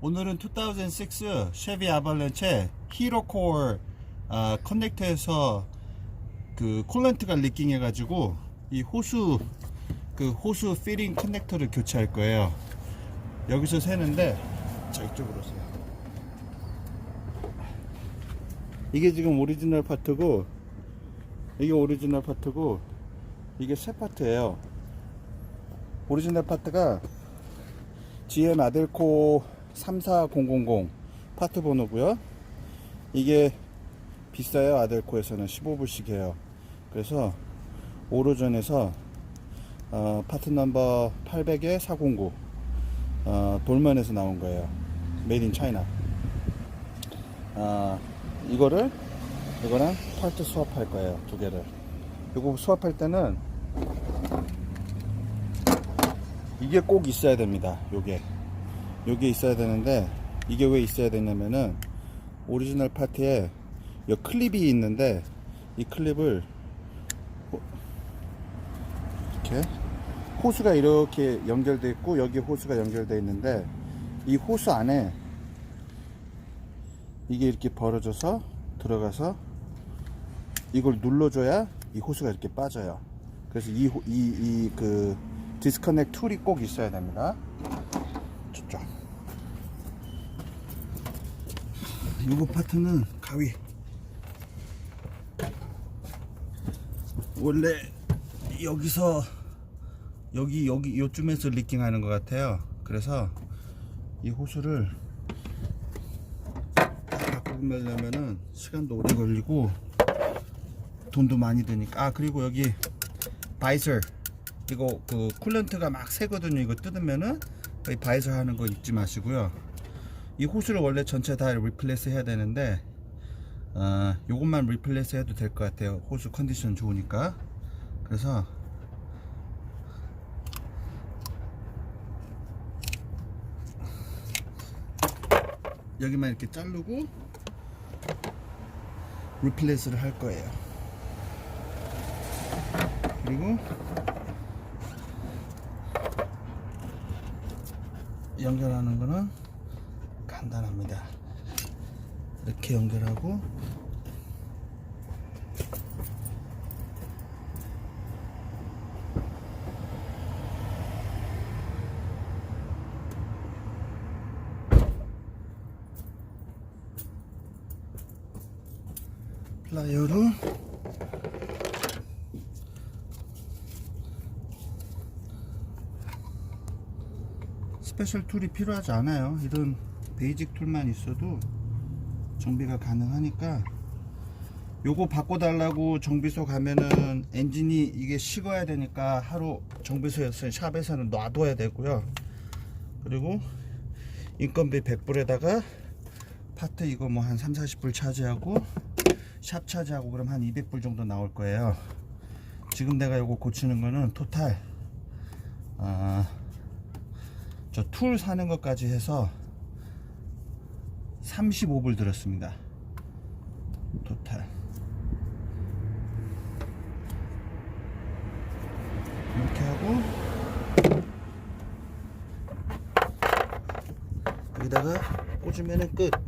오늘은 2006 쉐비 아발렌체 히로코어 아, 커넥터에서 그 콜런트가 리킹 해가지고 이 호수 그 호수 피링 커넥터를 교체할 거예요. 여기서 새는데 자 이쪽으로 오세요. 이게 지금 오리지널 파트고 이게 오리지널 파트고 이게 새 파트예요. 오리지널 파트가 GM 아델코 34000 파트 번호고요. 이게 비싸요. 아델코에서는 15불씩 해요. 그래서 오로전에서 어, 파트 넘버 800에 409 어, 돌면에서 나온 거예요. 메이드 인 차이나. 아, 이거를 이거랑 파트 수합할 거예요. 두 개를. 이거 수합할 때는 이게 꼭 있어야 됩니다. 요게. 요게 있어야 되는데 이게 왜 있어야 되냐면은 오리지널 파트에 이 클립이 있는데 이 클립을 호- 이렇게 호수가 이렇게 연결돼 있고 여기 호수가 연결돼 있는데 이 호수 안에 이게 이렇게 벌어져서 들어가서 이걸 눌러줘야 이 호수가 이렇게 빠져요. 그래서 이 이 이 그 디스커넥 툴이 꼭 있어야 됩니다. 저쪽. 요거 파트는 가위. 원래 여기서 여기 여기 요쯤에서 리킹 하는 것 같아요. 그래서 이 호수를 딱 바꾸려면은 시간도 오래 걸리고 돈도 많이 드니까 아 그리고 여기 바이서 이거 그 쿨런트가 막 새거든요. 이거 뜯으면은 이 바이서 하는 거 잊지 마시고요. 이 호수를 원래 전체 다 리플레이스 해야 되는데 어, 요것만 리플레이스 해도 될 것 같아요. 호수 컨디션 좋으니까. 그래서 여기만 이렇게 자르고 리플레이스를 할 거예요. 그리고 연결하는 거는 간단합니다. 이렇게 연결하고 플라이어로 스페셜 툴이 필요하지 않아요. 이런 베이직 툴만 있어도 정비가 가능하니까 요거 바꿔달라고 정비소 가면은 엔진이 이게 식어야 되니까 하루 정비소에서 샵에서는 놔둬야 되고요. 그리고 인건비 100불에다가 파트 이거 뭐 한 3, 40불 차지하고 샵 차지하고 그럼 한 200불 정도 나올 거예요. 지금 내가 요거 고치는 거는 토탈 아, 저 툴 사는 것까지 해서 35불 들었습니다. 토탈. 이렇게 하고 여기다가 꽂으면은 끝.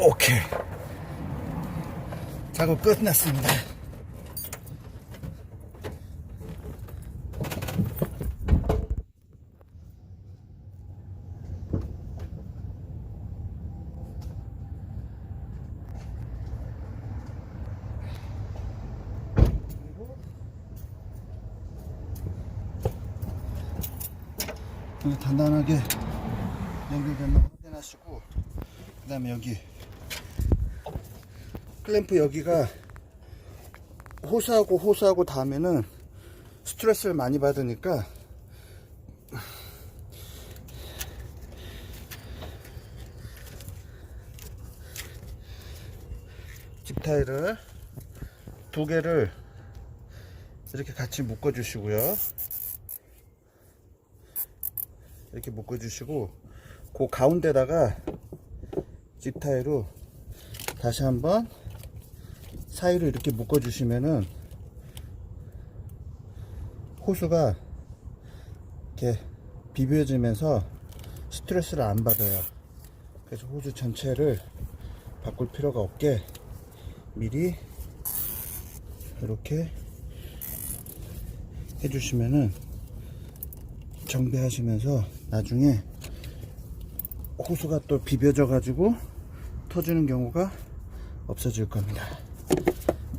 오케이. 작업 끝났습니다. 단단하게 연결되는 거 확인하시고 그 다음에 여기 클램프 여기가 호수하고 호수하고 닿으면은 스트레스를 많이 받으니까 집 타일을 두 개를 이렇게 같이 묶어 주시고요. 이렇게 묶어 주시고 그 가운데다가 집타이로 다시 한번 사이로 이렇게 묶어 주시면은 호수가 이렇게 비벼지면서 스트레스를 안 받아요. 그래서 호수 전체를 바꿀 필요가 없게 미리 이렇게 해주시면은 정비하시면서 나중에 호수가 또 비벼져 가지고 터지는 경우가 없어질 겁니다.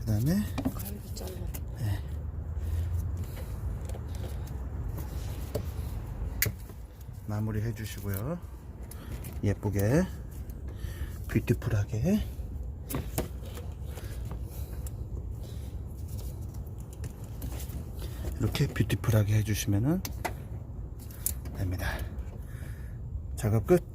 그 다음에 잘라. 마무리 해주시고요. 예쁘게 뷰티풀하게 이렇게 뷰티풀하게 해주시면은 됩니다. 작업 끝.